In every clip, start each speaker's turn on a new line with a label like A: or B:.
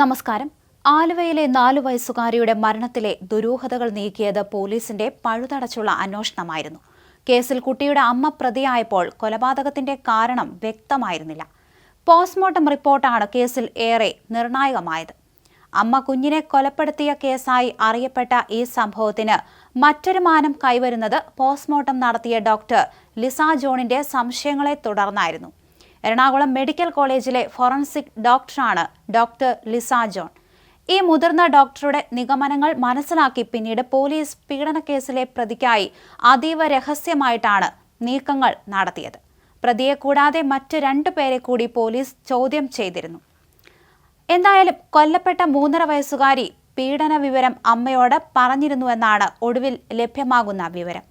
A: നമസ്കാരം. ആലുവയിലെ നാലു വയസ്സുകാരിയുടെ മരണത്തിലെ ദുരൂഹതകൾ നീക്കിയത് പോലീസിന്റെ പഴുതടച്ചുള്ള അന്വേഷണമായിരുന്നു. കേസിൽ കുട്ടിയുടെ അമ്മ പ്രതിയായപ്പോൾ കൊലപാതകത്തിന്റെ കാരണം വ്യക്തമായിരുന്നില്ല. പോസ്റ്റ്മോർട്ടം റിപ്പോർട്ടാണ് കേസിൽ ഏറെ നിർണായകമായത്. അമ്മ കുഞ്ഞിനെ കൊലപ്പെടുത്തിയ കേസായി അറിയപ്പെട്ട ഈ സംഭവത്തിന് മറ്റൊരു മാനം കൈവരുന്നത് പോസ്റ്റ്മോർട്ടം നടത്തിയ ഡോക്ടർ ലിസ ജോണിന്റെ സംശയങ്ങളെ തുടർന്നായിരുന്നു. എറണാകുളം മെഡിക്കൽ കോളേജിലെ ഫോറൻസിക് ഡോക്ടറാണ് ഡോക്ടർ ലിസ ജോൺ. ഈ മുതിർന്ന ഡോക്ടറുടെ നിഗമനങ്ങൾ മനസ്സിലാക്കി പിന്നീട് പോലീസ് പീഡന കേസിലെ പ്രതിക്കായി അതീവ രഹസ്യമായിട്ടാണ് നീക്കങ്ങൾ നടത്തിയത്. പ്രതിയെ കൂടാതെ മറ്റ് രണ്ടു പേരെ കൂടി പോലീസ് ചോദ്യം ചെയ്തിരുന്നു. എന്തായാലും കൊല്ലപ്പെട്ട മൂന്നര വയസ്സുകാരി പീഡന വിവരം അമ്മയോട് പറഞ്ഞിരുന്നുവെന്നാണ് ഒടുവിൽ ലഭ്യമാകുന്ന വിവരം.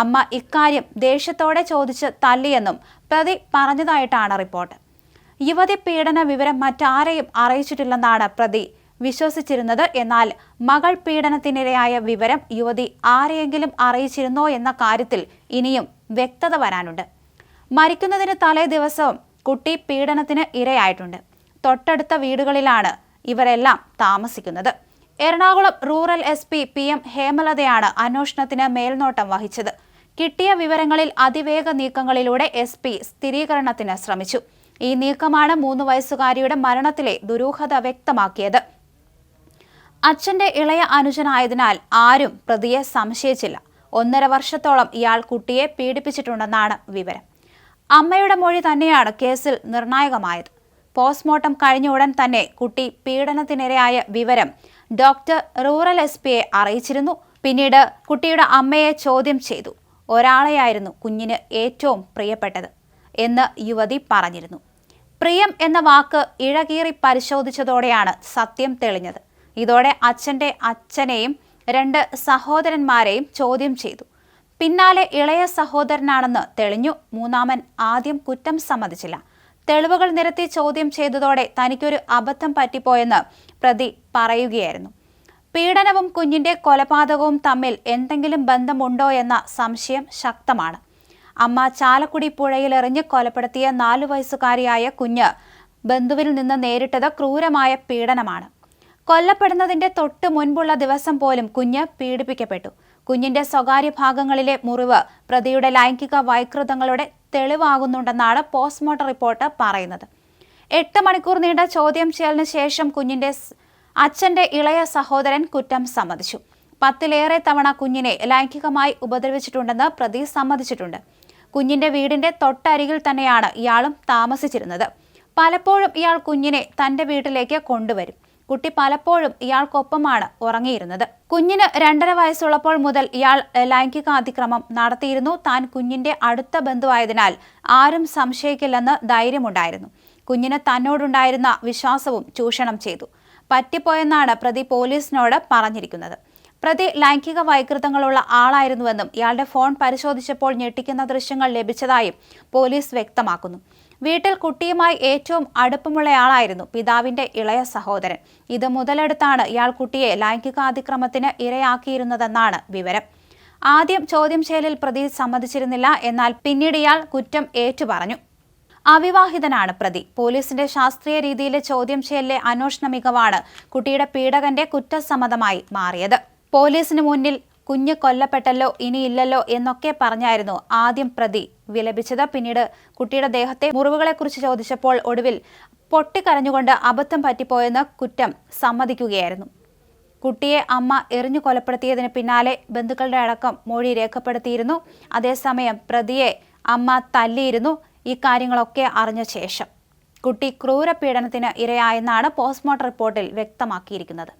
A: അമ്മ ഇക്കാര്യം ദേഷ്യത്തോടെ ചോദിച്ച് തല്ലിയെന്നും പ്രതി പറഞ്ഞതായിട്ടാണ് റിപ്പോർട്ട്. യുവതി പീഡന വിവരം മറ്റാരെയും അറിയിച്ചിട്ടില്ലെന്നാണ് പ്രതി വിശ്വസിച്ചിരുന്നത്. എന്നാൽ മകൾ പീഡനത്തിനിരയായ വിവരം യുവതി ആരെയെങ്കിലും അറിയിച്ചിരുന്നോ എന്ന കാര്യത്തിൽ ഇനിയും വ്യക്തത വരാനുണ്ട്. മരിക്കുന്നതിന് തലേ ദിവസവും കുട്ടി പീഡനത്തിന് ഇരയായിട്ടുണ്ട്. തൊട്ടടുത്ത വീടുകളിലാണ് ഇവരെല്ലാം താമസിക്കുന്നത്. Ernakulam rural S P P M ഹേമലതയാണ് അന്വേഷണത്തിന് മേൽനോട്ടം വഹിച്ചത്. കിട്ടിയ വിവരങ്ങളിൽ അതിവേഗ നീക്കങ്ങളിലൂടെ എസ് പി സ്ഥിരീകരണത്തിന് ശ്രമിച്ചു. ഈ നീക്കമാണ് മൂന്ന് വയസ്സുകാരിയുടെ മരണത്തിലെ ദുരൂഹത വ്യക്തമാക്കിയത്. അച്ഛന്റെ ഇളയ അനുജനായതിനാൽ ആരും പ്രതിയെ സംശയിച്ചില്ല. ഒന്നര വർഷത്തോളം ഇയാൾ കുട്ടിയെ പീഡിപ്പിച്ചിട്ടുണ്ടെന്നാണ് വിവരം. അമ്മയുടെ മൊഴി തന്നെയാണ് കേസിൽ നിർണായകമായത്. പോസ്റ്റ്മോർട്ടം കഴിഞ്ഞ ഉടൻ തന്നെ കുട്ടി പീഡനത്തിനിരയായ വിവരം ഡോക്ടർ റൂറൽ എസ് പിയെ അറിയിച്ചിരുന്നു. പിന്നീട് കുട്ടിയുടെ അമ്മയെ ചോദ്യം ചെയ്തു. ഒരാളെയായിരുന്നു കുഞ്ഞിന് ഏറ്റവും പ്രിയപ്പെട്ടത് എന്ന് യുവതി പറഞ്ഞിരുന്നു. പ്രിയം എന്ന വാക്ക് ഇഴകീറി പരിശോധിച്ചതോടെയാണ് സത്യം തെളിഞ്ഞത്. ഇതോടെ അച്ഛന്റെ അച്ഛനെയും രണ്ട് സഹോദരന്മാരെയും ചോദ്യം ചെയ്തു. പിന്നാലെ ഇളയ സഹോദരനാണെന്ന് തെളിഞ്ഞു. മൂന്നാമൻ ആദ്യം കുറ്റം സമ്മതിച്ചില്ല. തെളിവുകൾ നിരത്തി ചോദ്യം ചെയ്തതോടെ തനിക്കൊരു അബദ്ധം പറ്റിപ്പോയെന്ന് പ്രതി പറയുകയായിരുന്നു. പീഡനവും കുഞ്ഞിന്റെ കൊലപാതകവും തമ്മിൽ എന്തെങ്കിലും ബന്ധമുണ്ടോ എന്ന സംശയം ശക്തമാണ്. അമ്മ ചാലക്കുടി പുഴയിലെറിഞ്ഞ് കൊലപ്പെടുത്തിയ നാലു വയസ്സുകാരിയായ കുഞ്ഞ് ബന്ധുവിൽ നിന്ന് നേരിട്ടത് ക്രൂരമായ പീഡനമാണ്. കൊല്ലപ്പെടുന്നതിന്റെ തൊട്ട് മുൻപുള്ള ദിവസം പോലും കുഞ്ഞ് പീഡിപ്പിക്കപ്പെട്ടു. കുഞ്ഞിന്റെ സ്വകാര്യ ഭാഗങ്ങളിലെ മുറിവ് പ്രതിയുടെ ലൈംഗിക വൈകൃതങ്ങളുടെ തെളിവാകുന്നുണ്ടെന്നാണ് പോസ്റ്റ്മോർട്ടം റിപ്പോർട്ട് പറയുന്നത്. എട്ട് മണിക്കൂർ നീണ്ട ചോദ്യം ചെയ്യലിന് ശേഷം കുഞ്ഞിന്റെ അച്ഛന്റെ ഇളയ സഹോദരൻ കുറ്റം സമ്മതിച്ചു. പത്തിലേറെ തവണ കുഞ്ഞിനെ ലൈംഗികമായി ഉപദ്രവിച്ചിട്ടുണ്ടെന്ന് പ്രതി സമ്മതിച്ചിട്ടുണ്ട്. കുഞ്ഞിന്റെ വീടിന്റെ തൊട്ടരികിൽ തന്നെയാണ് ഇയാളും താമസിച്ചിരുന്നത്. പലപ്പോഴും ഇയാൾ കുഞ്ഞിനെ തന്റെ വീട്ടിലേക്ക് കൊണ്ടുവരും. കുട്ടി പലപ്പോഴും ഇയാൾക്കൊപ്പമാണ് ഉറങ്ങിയിരുന്നത്. കുഞ്ഞിന് രണ്ടര വയസ്സുള്ളപ്പോൾ മുതൽ ഇയാൾ ലൈംഗിക അതിക്രമം നടത്തിയിരുന്നു. താൻ കുഞ്ഞിന്റെ അടുത്ത ബന്ധുവായതിനാൽ ആരും സംശയിക്കില്ലെന്ന് ധൈര്യമുണ്ടായിരുന്നു. കുഞ്ഞിന് തന്നോടുണ്ടായിരുന്ന വിശ്വാസവും ചൂഷണം ചെയ്തു. പറ്റിപ്പോയെന്നാണ് പ്രതി പോലീസിനോട് പറഞ്ഞിരിക്കുന്നത്. പ്രതി ലൈംഗിക വൈകൃതങ്ങളുള്ള ആളായിരുന്നുവെന്നും ഇയാളുടെ ഫോൺ പരിശോധിച്ചപ്പോൾ ഞെട്ടിക്കുന്ന ദൃശ്യങ്ങൾ ലഭിച്ചതായും പോലീസ് വ്യക്തമാക്കുന്നു. വീട്ടിൽ കുട്ടിയുമായി ഏറ്റവും അടുപ്പമുള്ളയാളായിരുന്നു പിതാവിന്റെ ഇളയ സഹോദരൻ. ഇത് മുതലെടുത്താണ് ഇയാൾ കുട്ടിയെ ലൈംഗികാതിക്രമത്തിന് ഇരയാക്കിയിരുന്നതെന്നാണ് വിവരം. ആദ്യം ചോദ്യം ചെയ്യലിൽ പ്രതി സമ്മതിച്ചിരുന്നില്ല എന്നാൽ പിന്നീട് ഇയാൾ കുറ്റം ഏറ്റുപറഞ്ഞു. അവിവാഹിതനാണ് പ്രതി. പോലീസിന്റെ ശാസ്ത്രീയ രീതിയിലെ ചോദ്യം ചെയ്യലിലെ അന്വേഷണ മികവാണ് കുട്ടിയുടെ പീഡകന്റെ കുറ്റസമ്മതമായി മാറിയത്. പോലീസിന് മുന്നിൽ കുഞ്ഞ് കൊല്ലപ്പെട്ടല്ലോ ഇനിയില്ലല്ലോ എന്നൊക്കെ പറഞ്ഞായിരുന്നു ആദ്യം പ്രതി. വിലപിച്ചത് പിന്നീട് കുട്ടിയുടെ ദേഹത്തെ മുറിവുകളെക്കുറിച്ച് ചോദിച്ചപ്പോൾ ഒടുവിൽ പൊട്ടിക്കരഞ്ഞുകൊണ്ട് അബദ്ധം പറ്റിപ്പോയെന്ന് കുറ്റം സമ്മതിക്കുകയായിരുന്നു. കുട്ടിയെ അമ്മ എറിഞ്ഞു കൊലപ്പെടുത്തിയതിന് പിന്നാലെ ബന്ധുക്കളുടെ അടക്കം മൊഴി രേഖപ്പെടുത്തിയിരുന്നു. അതേസമയം പ്രതിയെ അമ്മ തല്ലിയിരുന്നു. ഈ കാര്യങ്ങളൊക്കെ അറിഞ്ഞ ശേഷം. കുട്ടി ക്രൂരപീഡനത്തിന് ഇരയായെന്നാണ് പോസ്റ്റ്മോർട്ടം റിപ്പോർട്ടിൽ വ്യക്തമാക്കിയിരിക്കുന്നത്.